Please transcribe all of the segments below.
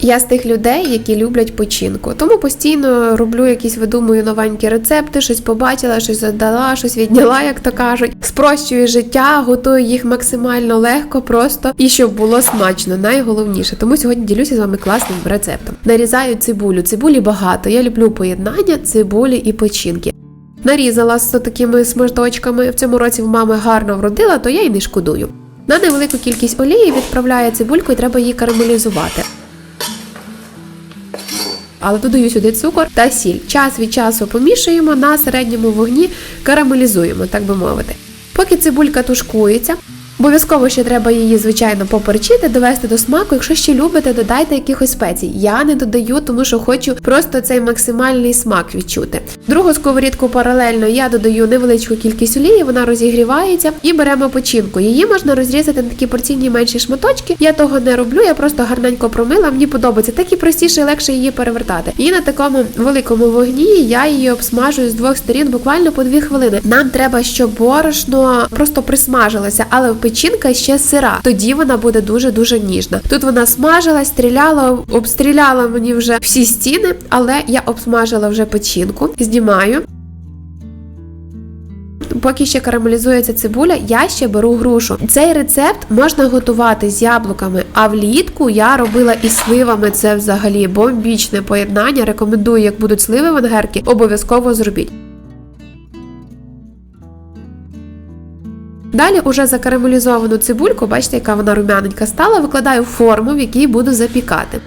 Я з тих людей, які люблять печінку, тому постійно роблю якісь видумую новенькі рецепти, щось побачила, щось задала, щось відняла, як то кажуть. Спрощую життя, готую їх максимально легко, просто і щоб було смачно. Найголовніше. Тому сьогодні ділюся з вами класним рецептом. Нарізаю цибулю. Цибулі багато. Я люблю поєднання цибулі і печінки. Нарізала з такими смаждочками. В цьому році в мами гарно вродила, то я й не шкодую. На невелику кількість олії відправляю цибульку і треба її карамелізувати. Але додаю сюди цукор та сіль. Час від часу помішуємо на середньому вогні, карамелізуємо, так би мовити. Поки цибулька тушкується, обов'язково ще треба її, звичайно, поперчити, довести до смаку. Якщо ще любите, додайте якихось спецій. Я не додаю, тому що хочу просто цей максимальний смак відчути. Другу сковорідку паралельно я додаю невеличку кількість олії, вона розігрівається і беремо печінку. Її можна розрізати на такі порційні менші шматочки. Я того не роблю, я просто гарненько промила. Мені подобається. Так і простіше і легше її перевертати. І на такому великому вогні я її обсмажую з двох сторін буквально по дві хвилини. Нам треба, щоб борошно просто присмажилося, але печінка ще сира. Тоді вона буде дуже дуже ніжна. Тут вона смажилась, стріляла, обстріляла мені вже всі стіни, але я обсмажила вже печінку. Знімаю. Поки ще карамелізується цибуля, я ще беру грушу. Цей рецепт можна готувати з яблуками, а влітку я робила із сливами. Це взагалі бомбічне поєднання. Рекомендую, як будуть сливи венгерки, обов'язково зробіть. Далі уже закарамелізовану цибульку, бачите, яка вона рум'яненька стала, викладаю форму, в якій буду запікати.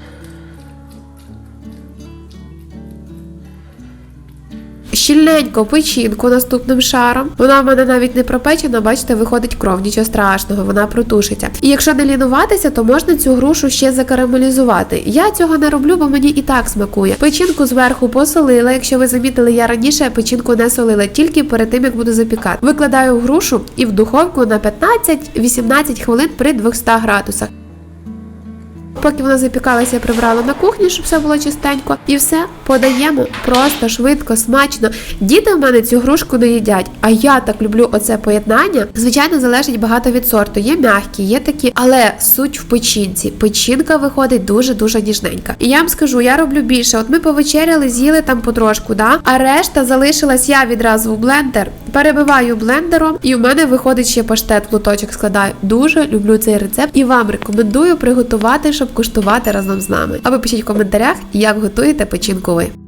Щільненько печінку наступним шаром. Вона в мене навіть не пропечена, бачите, виходить кров, нічого страшного, вона протушиться. І якщо не лінуватися, то можна цю грушу ще закарамелізувати. Я цього не роблю, бо мені і так смакує. Печінку зверху посолила. Якщо ви замітили, я раніше печінку не солила, тільки перед тим як буду запікати. Викладаю грушу і в духовку на 15-18 хвилин при 200 градусах. Поки вона запікалася, прибрала на кухні, щоб все було чистенько. І все подаємо просто швидко, смачно. Діти в мене цю грушку не їдять. А я так люблю оце поєднання. Звичайно, залежить багато від сорту. Є м'які, є такі, але суть в печінці. Печінка виходить дуже дуже ніжненька. І я вам скажу, я роблю більше. От ми повечеряли, з'їли там потрошку, да? а решта залишилась я відразу в блендер. Перебиваю блендером, і в мене виходить ще паштет в луточок складаю. Дуже люблю цей рецепт і вам рекомендую приготувати, щоб куштувати разом з нами. А пишіть в коментарях, як готуєте печінку ви.